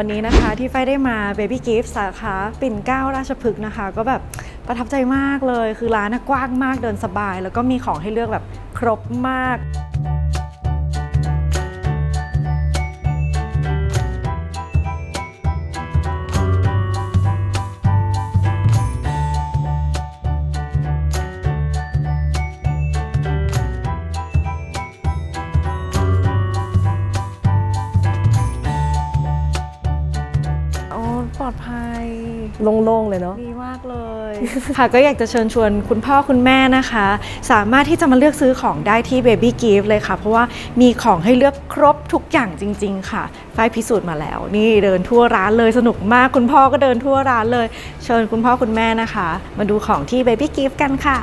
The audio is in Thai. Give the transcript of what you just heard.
วันนี้นะคะที่ไฟได้มา Baby Gift สาขาปิ่นเกล้าราชพฤกษ์นะคะ ก็แบบประทับใจมากเลย คือร้านกว้างมากเดินสบาย แล้วก็มีของให้เลือกแบบครบมาก ปลอดภัย โล่งๆเลยเนาะ ดีมากเลย ค่ะก็อยากจะเชิญชวนคุณพ่อคุณแม่นะคะ สามารถที่จะมาเลือกซื้อของได้ที่ Baby Gift เลยค่ะ เพราะว่ามีของให้เลือกครบทุกอย่างจริง ๆ ค่ะฝ้ายพิสูจน์มาแล้ว นี่เดินทั่วร้านเลยสนุกมากคุณพ่อก็เดินทั่วร้านเลย เชิญคุณพ่อคุณแม่นะคะ มาดูของที่ Baby Gift กันค่ะ